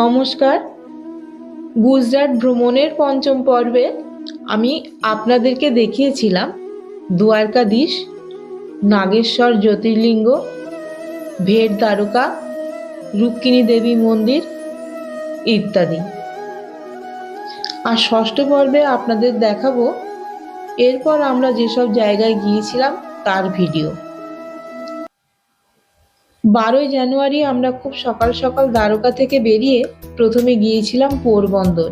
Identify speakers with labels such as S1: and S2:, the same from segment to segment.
S1: নমস্কার। গুজরাট ভ্রমণের পঞ্চম পর্বে আমি আপনাদেরকে দেখিয়েছিলাম দ্বারকাধীশ নাগেশ্বর জ্যোতির্লিঙ্গ ভেট দ্বারকা রুক্মিণী দেবী মন্দির ইত্যাদি। আর ষষ্ঠ পর্বে আপনাদের দেখাবো, এরপর আমরা যেসব জায়গায় গিয়েছিলাম তার ভিডিও। বারোই জানুয়ারি আমরা খুব সকাল সকাল দ্বারকা থেকে বেরিয়ে প্রথমে গিয়েছিলাম পোরবন্দর।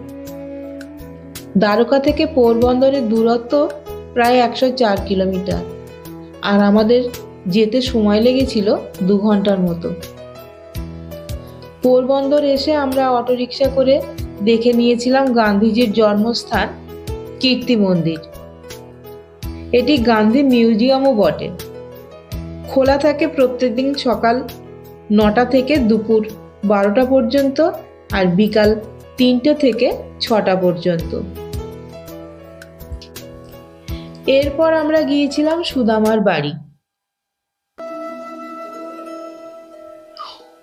S1: দ্বারকা থেকে পোরবন্দরের দূরত্ব প্রায় একশো চার কিলোমিটার। আর আমাদের যেতে সময় লেগেছিল দু ঘণ্টার মতো। পোরবন্দর এসে আমরা অটোরিকশা করে দেখে নিয়েছিলাম গান্ধীজির জন্মস্থান কীর্তি মন্দির। এটি গান্ধী মিউজিয়ামও বটে। খোলা থাকে প্রত্যেকদিন সকাল নটা থেকে দুপুর বারোটা পর্যন্ত আর বিকাল তিনটে থেকে ছটা পর্যন্ত। এরপর আমরা গিয়েছিলাম সুদামার বাড়ি।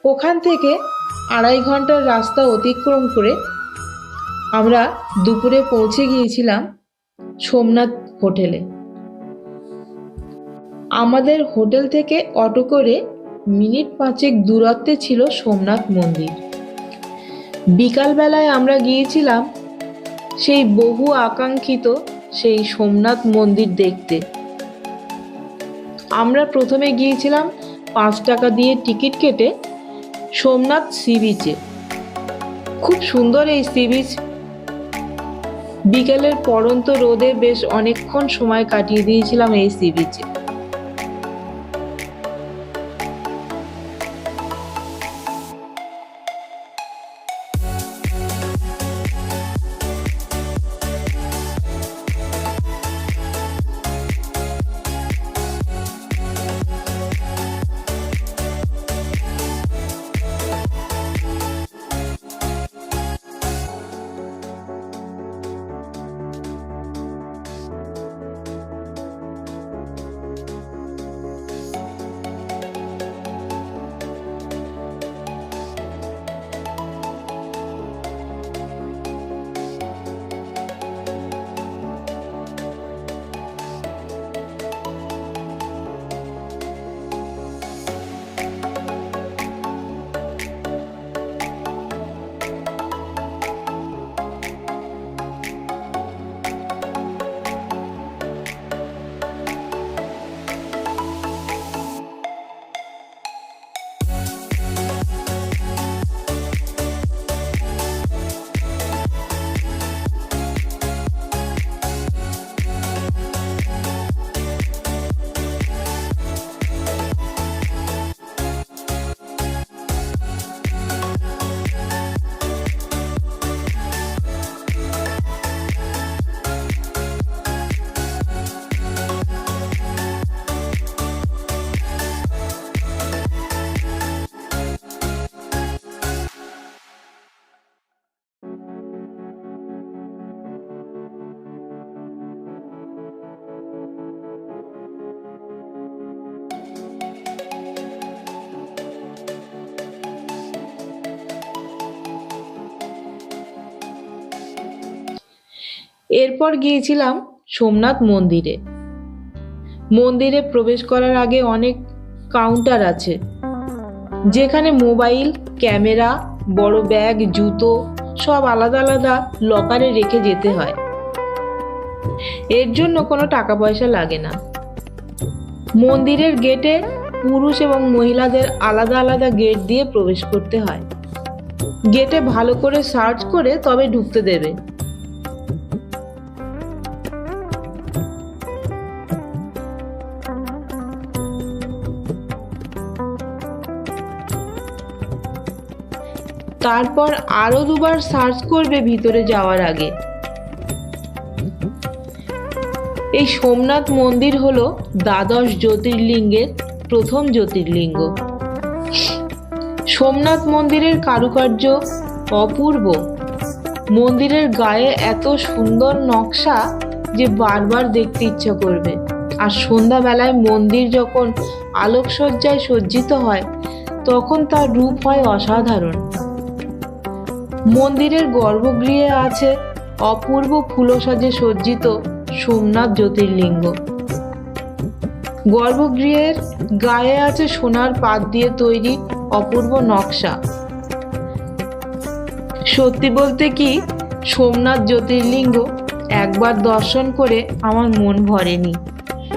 S1: ওখান থেকে আড়াই ঘণ্টার রাস্তা অতিক্রম করে আমরা দুপুরে পৌঁছে গিয়েছিলাম সোমনাথ হোটেলে। আমাদের হোটেল থেকে অটো করে মিনিট পাঁচেক দূরত্বে ছিল সোমনাথ মন্দির। বিকালবেলায় আমরা গিয়েছিলাম সেই বহু আকাঙ্ক্ষিত সেই সোমনাথ মন্দির দেখতে। আমরা প্রথমে গিয়েছিলাম পাঁচ টাকা দিয়ে টিকিট কেটে সোমনাথ সি বিচে। খুব সুন্দর এই সি বিচ। বিকেলের পরন্ত রোদে বেশ অনেকক্ষণ সময় কাটিয়ে দিয়েছিলাম এই সি বিচে। এরপর গিয়েছিলাম সোমনাথ মন্দিরে। মন্দিরে প্রবেশ করার আগে অনেক কাউন্টার আছে, যেখানে মোবাইল ক্যামেরা বড় ব্যাগ জুতো সব আলাদা আলাদা লকারে রেখে যেতে হয়। এর জন্য কোনো টাকা পয়সা লাগে না। মন্দিরের গেটে পুরুষ এবং মহিলাদের আলাদা আলাদা গেট দিয়ে প্রবেশ করতে হয়। গেটে ভালো করে সার্চ করে তবে ঢুকতে দেবে। তারপর আরও দুবার সার্চ করবে ভিতরে যাওয়ার আগে। এই সোমনাথ মন্দির হলো দ্বাদশ জ্যোতির্লিঙ্গের প্রথম জ্যোতির্লিঙ্গ। সোমনাথ মন্দিরের কারুকার্য অপূর্ব। মন্দিরের গায়ে এত সুন্দর নকশা যে বারবার দেখতে ইচ্ছা করবে। আর সন্ধ্যাবেলায় মন্দির যখন আলোকসজ্জায় সজ্জিত হয়, তখন তার রূপ হয় অসাধারণ। মন্দিরের গর্ভগৃহে আছে অপূর্ব ফুলসাজে সজ্জিত সোমনাথ জ্যোতির্লিঙ্গ। গর্ভগৃহের গায়ে আছে সোনার পাত দিয়ে তৈরি অপূর্ব নকশা। সত্যি বলতে কি, সোমনাথ জ্যোতির্লিঙ্গ একবার দর্শন করে আমার মন ভরেনি।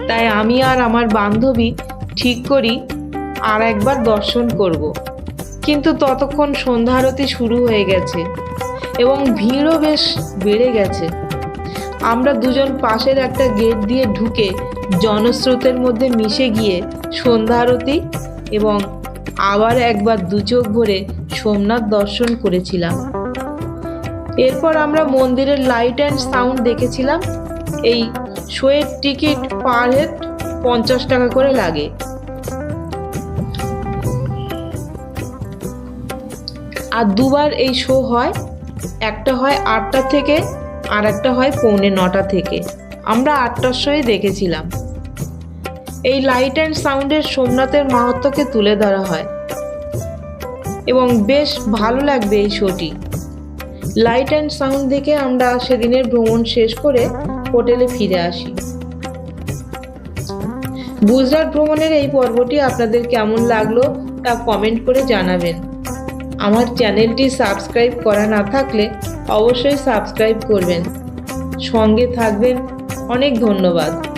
S1: তাই আমি আর আমার বান্ধবী ঠিক করি আর একবার দর্শন করব। কিন্তু ততক্ষণ সন্ধ্যা আরতি শুরু হয়ে গেছে এবং ভিড়ও বেশ বেড়ে গেছে। আমরা দুজন পাশের একটা গেট দিয়ে ঢুকে জনস্রোতের মধ্যে মিশে গিয়ে সন্ধ্যা আরতি এবং আবার একবার দু চোখ ভরে সোমনাথ দর্শন করেছিলাম। এরপর আমরা মন্দিরের লাইট অ্যান্ড সাউন্ড দেখেছিলাম। এই শোয়ের টিকিট পার হেড পঞ্চাশ টাকা করে লাগে। আর দুবার এই শো হয়, একটা হয় আটটা থেকে আর একটা হয় পৌনে নটা থেকে। আমরা আটটার শোয়ে দেখেছিলাম। এই লাইট অ্যান্ড সাউন্ডের সোমনাথের মাহাত্মকে তুলে ধরা হয়। এবং বেশ ভালো লাগবে এই শোটি লাইট অ্যান্ড সাউন্ড দেখে আমরা সেদিনের ভ্রমণ শেষ করে হোটেলে ফিরে আসি। গুজরাট ভ্রমণের এই পর্বটি আপনাদের কেমন লাগল তা কমেন্ট করে জানাবেন। আমার চ্যানেলটি সাবস্ক্রাইব করা না থাকলে অবশ্যই সাবস্ক্রাইব করবেন। সঙ্গে থাকবেন। অনেক ধন্যবাদ।